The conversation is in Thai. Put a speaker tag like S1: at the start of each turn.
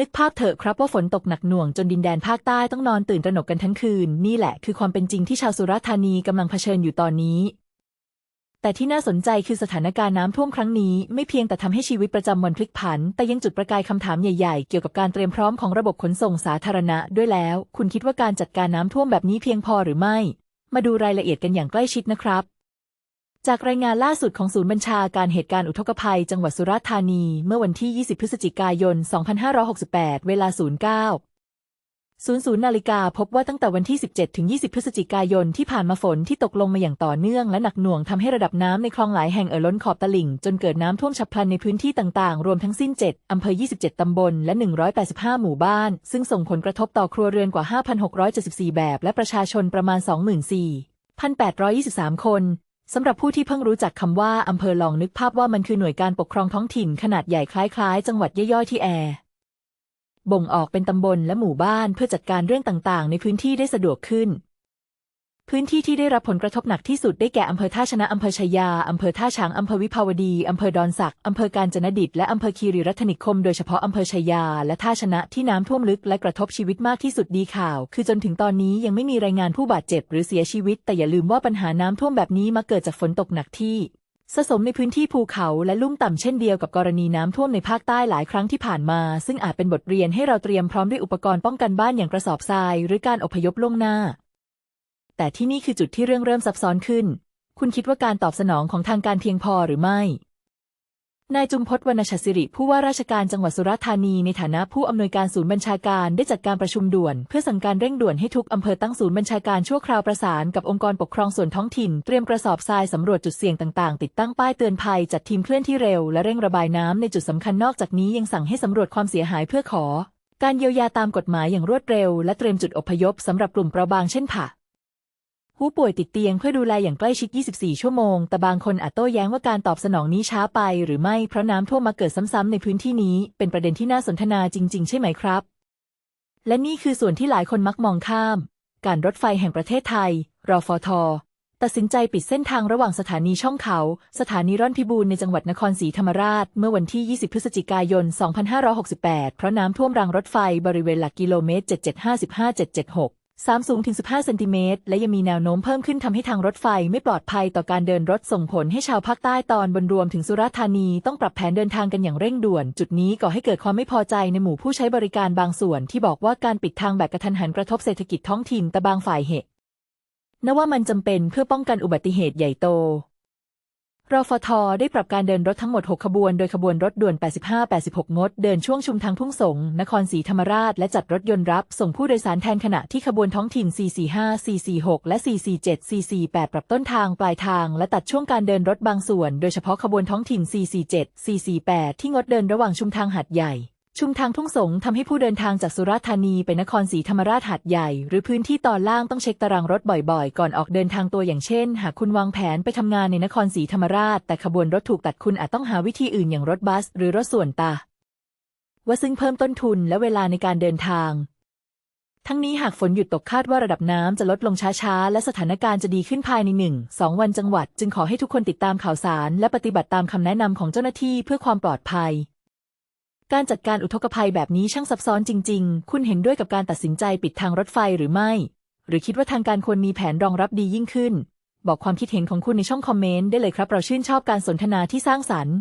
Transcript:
S1: นึกภาพเถอะครับว่าฝนตกหนักหน่วงจนดินแดนภาคใต้ต้องนอนตื่นตระหนกกันทั้งคืน นี่แหละคือความเป็นจริงที่ชาวสุราษฎร์ธานีกำลังเผชิญอยู่ตอนนี้ แต่ที่น่าสนใจคือสถานการณ์น้ำท่วมครั้งนี้ ไม่เพียงแต่ทำให้ชีวิตประจำวันพลิกผัน แต่ยังจุดประกายคำถามใหญ่ๆ เกี่ยวกับการเตรียมพร้อมของระบบขนส่งสาธารณะด้วยแล้ว คุณคิดว่าการจัดการน้ำท่วมแบบนี้เพียงพอหรือไม่ มาดูรายละเอียดกันอย่างใกล้ชิดนะครับ จากรายงานล่าสุดของศูนย์บัญชาการเหตุการณ์อุทกภัย จังหวัดสุราษฎร์ธานี เมื่อวันที่ 20 พฤศจิกายน 2568 เวลา 09 00นาฬิกาพบว่าตั้งแต่วันที่ 17 ถึง 20 พฤศจิกายนที่ผ่านมาฝนที่ตกลงมาอย่างต่อเนื่องและหนักหน่วงทำให้ระดับน้ำในคลองหลายแห่งเอ่อล้นขอบตลิ่ง จนเกิดน้ำท่วมฉับพลันในพื้นที่ต่างๆ รวมทั้งสิ้น 7อำเภอ 27ตำบล และ 185 หมู่บ้าน ซึ่งส่งผลกระทบต่อครัวเรือนกว่า 5,674 แบบ และประชาชนประมาณ 24,823 คน สำหรับผู้ที่เพิ่งรู้จักคำว่าอำเภอลองนึกภาพว่ามันคือหน่วยการปกครองท้องถิ่นขนาดใหญ่คล้ายๆ จังหวัดย่อยๆที่แอร์บ่งออกเป็นตำบลและหมู่บ้านเพื่อจัดการเรื่องต่างๆ ในพื้นที่ได้สะดวกขึ้น พื้นที่ที่ได้รับผลกระทบหนักที่สุดได้แก่อำเภอท่าชนะอำเภอชายาอำเภอท่าช้างอำเภอวิภาวดีอำเภอดอนสักอำเภอกาญจนดิตและอำเภอคีรีรัตนิคมโดยเฉพาะอำเภอชายา และท่าชนะที่น้ำท่วมลึกและกระทบชีวิตมากที่สุดดีข่าว คือจนถึงตอนนี้ยังไม่มีรายงานผู้บาดเจ็บหรือเสียชีวิต แต่อย่าลืมว่าปัญหาน้ำท่วมแบบนี้มาเกิดจากฝนตกหนักที่สะสมในพื้นที่ภูเขาและลุ่มต่ำเช่นเดียวกับกรณีน้ำท่วมในภาคใต้หลายครั้งที่ผ่านมา ซึ่งอาจเป็นบทเรียนให้เราเตรียมพร้อมด้วยอุปกรณ์ป้องกันบ้านอย่างกระสอบทราย หรือการอพยพล่วงหน้า แต่ที่นี่คือจุดที่เรื่องเริ่มซับซ้อนขึ้น คุณคิดว่าการตอบสนองของทางการเพียงพอหรือไม่ นายจุมพจน์วรรณชัดสิริ ผู้ว่าราชการจังหวัดสุราษฎร์ธานีในฐานะผู้อำนวยการศูนย์บัญชาการได้จัดการประชุมด่วน เพื่อสั่งการเร่งด่วนให้ทุกอำเภอตั้งศูนย์บัญชาการชั่วคราวประสานกับองค์กรปกครองส่วนท้องถิ่น เตรียมกระสอบทรายสำรวจจุดเสี่ยงต่างๆ ติดตั้งป้ายเตือนภัยจัดทีมเคลื่อนที่เร็วและเร่งระบายน้ำในจุดสำคัญนอกจากนี้ยังสั่งให้สำรวจความเสียหายเพื่อขอ การเยียวยาตามกฎหมายอย่างรวดเร็ว และเตรียมจุดอพยพสำหรับกลุ่มเปราะบางเช่นผ ผู้ป่วยติดเตียงเพื่อดูแลอย่างใกล้ชิด 24 ชั่วโมง แต่บางคนอาจโต้แย้งว่าการตอบสนองนี้ช้าไปหรือไม่ เพราะน้ำท่วมมาเกิดซ้ำๆในพื้นที่นี้ เป็นประเด็นที่น่าสนทนาจริง ๆ ใช่ไหมครับ และนี่คือส่วนที่หลายคนมักมองข้าม การรถไฟแห่งประเทศไทย รฟท ตัดสินใจปิดเส้นทางระหว่างสถานีช่องเขา สถานีร่อนพิบูลในจังหวัดนครศรีธรรมราช เมื่อวันที่ 20 พฤศจิกายน 2568 เพราะน้ำท่วมรางรถไฟบริเวณหลักกิโลเมตร 7755776 สามสูงถึง 15 เซนติเมตร และยังมีแนวโน้มเพิ่มขึ้นทำให้ทางรถไฟไม่ปลอดภัยต่อการเดินรถส่งผลให้ชาวภาคใต้ตอนบนรวมถึงสุราษฎร์ธานีต้องปรับแผนเดินทางกันอย่างเร่งด่วน จุดนี้ก่อให้เกิดความไม่พอใจในหมู่ผู้ใช้บริการบางส่วน ที่บอกว่าการปิดทางแบบกระทันหันกระทบเศรษฐกิจท้องถิ่นแต่บางฝ่ายเหตุนว่ามันจำเป็นเพื่อป้องกันอุบัติเหตุใหญ่โต รฟท ได้ปรับการเดินรถทั้งหมด 6 ขบวน โดยขบวนรถด่วน 85-86 งด เดินช่วงชุมทางทุ่งสง นครศรีธรรมราช และจัดรถยนต์รับ ส่งผู้โดยสารแทนขณะที่ขบวนท้องถิ่น 445 446 และ 447 448 ปรับต้นทางปลายทาง และตัดช่วงการเดินรถบางส่วน โดยเฉพาะขบวนท้องถิ่น 447 448 ที่งดเดินระหว่างชุมทางหัดใหญ่ ชุมทางทุ่งสงทำให้ผู้เดินทางจากสุราษฎร์ธานีไปนครศรีธรรมราชหาดใหญ่ หรือพื้นที่ตอนล่างต้องเช็คตารางรถบ่อยๆ ก่อนออกเดินทางตัวอย่างเช่น หากคุณวางแผนไปทำงานในนครศรีธรรมราช แต่ขบวนรถถูกตัดคุณอาจต้องหาวิธีอื่นอย่างรถบัส หรือรถส่วนตาว่าซึ่งเพิ่มต้นทุนและเวลาในการเดินทาง ทั้งนี้หากฝนหยุดตกคาดว่าระดับน้ำจะลดลงช้าๆ และสถานการณ์จะดีขึ้นภายในหนึ่งสองวันจังหวัด จึงขอให้ทุกคนติดตามข่าวสาร และปฏิบัติตามคำแนะนำของเจ้าหน้าที่เพื่อความปลอดภัย การจัดการอุทกภัยแบบนี้ช่างซับซ้อนจริง ๆ คุณเห็นด้วยกับการตัดสินใจปิดทางรถไฟหรือไม่ หรือคิดว่าทางการควรมีแผนรองรับดียิ่งขึ้น บอกความคิดเห็นของคุณในช่องคอมเมนต์ได้เลยครับ เราชื่นชอบการสนทนาที่สร้างสรรค์